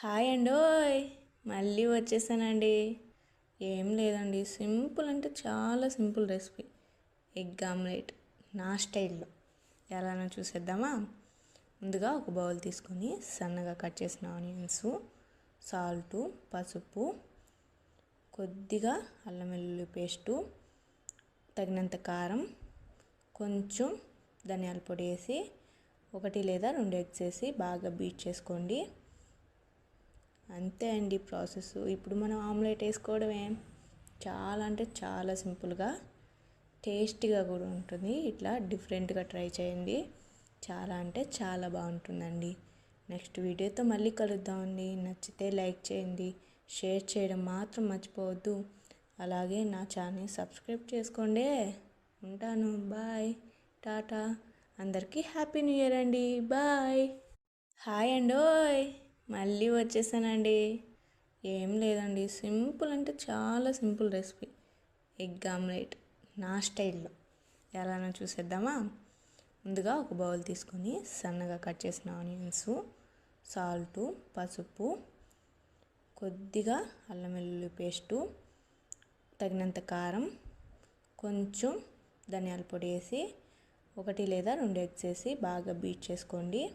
Hi అండి ఓయ్. మళ్ళీ వచ్చేసానండి. ఏం లేదండి సింపుల్ అంటే చాలా సింపుల్ రెసిపీ. ఎగ్ ఆమ్లెట్ నా స్టైల్లో. ఎలానో చూసేద్దామా? ముందుగా ఒక బౌల్ తీసుకొని సన్నగా కట్ చేసిన ఆనియన్స్ సాల్టు పసుపు కొద్దిగా అల్లం వెల్లుల్లి పేస్టు తగినంత కారం కొంచెం ధనియాల పొడి వేసి ఒకటి లేదా రెండు ఎగ్స్ వేసి బాగా బీట్ చేసుకోండి. అంతే అండి ప్రాసెస్. ఇప్పుడు మనం ఆమ్లెట్ వేసుకోవడమే. చాలా అంటే చాలా సింపుల్గా టేస్టీగా కూడా ఉంటుంది. ఇట్లా డిఫరెంట్గా ట్రై చేయండి. చాలా అంటే చాలా బాగుంటుందండి. నెక్స్ట్ వీడియోతో మళ్ళీ కలుద్దామండి నచ్చితే లైక్ చేయండి. షేర్ చేయడం మాత్రం మర్చిపోవద్దు. అలాగే నా ఛానల్ సబ్స్క్రైబ్ చేసుకోండి. ఉంటాను. బాయ్. టాటా. అందరికీ హ్యాపీ న్యూ ఇయర్ అండి. బాయ్. హాయ్ అండ్ ఓయ్ మళ్ళీ వచ్చేసానండి. ఏం లేదండి. సింపుల్ అంటే చాలా సింపుల్ రెసిపీ. ఎగ్ ఆమ్లెట్ నా స్టైల్లో. ఎలానో చూసేద్దామా? ముందుగా ఒక బౌల్ తీసుకొని సన్నగా కట్ చేసిన ఆనియన్స్ సాల్టు పసుపు కొద్దిగా అల్లం వెల్లుల్లి పేస్టు తగినంత కారం కొంచెం ధనియాల పొడి వేసి ఒకటి లేదా రెండు ఎగ్స్ వేసి బాగా బీట్ చేసుకోండి.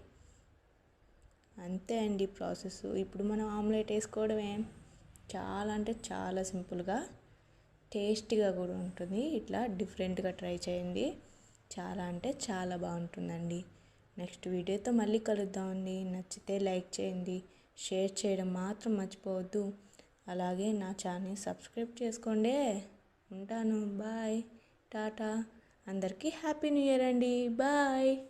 అంతే అండి ప్రాసెస్. ఇప్పుడు మనం ఆమ్లెట్ వేసుకోవడమే. చాలా అంటే చాలా సింపుల్గా టేస్టీగా కూడా ఉంటుంది. ఇట్లా డిఫరెంట్గా ట్రై చేయండి. చాలా అంటే చాలా బాగుంటుందండి. నెక్స్ట్ వీడియోతో మళ్ళీ కలుద్దామండి నచ్చితే లైక్ చేయండి. షేర్ చేయడం మాత్రం మర్చిపోవద్దు. అలాగే నా ఛానల్ సబ్స్క్రైబ్ చేసుకోండి. ఉంటాను. బాయ్. టాటా. అందరికీ హ్యాపీ న్యూ ఇయర్ అండి. బాయ్.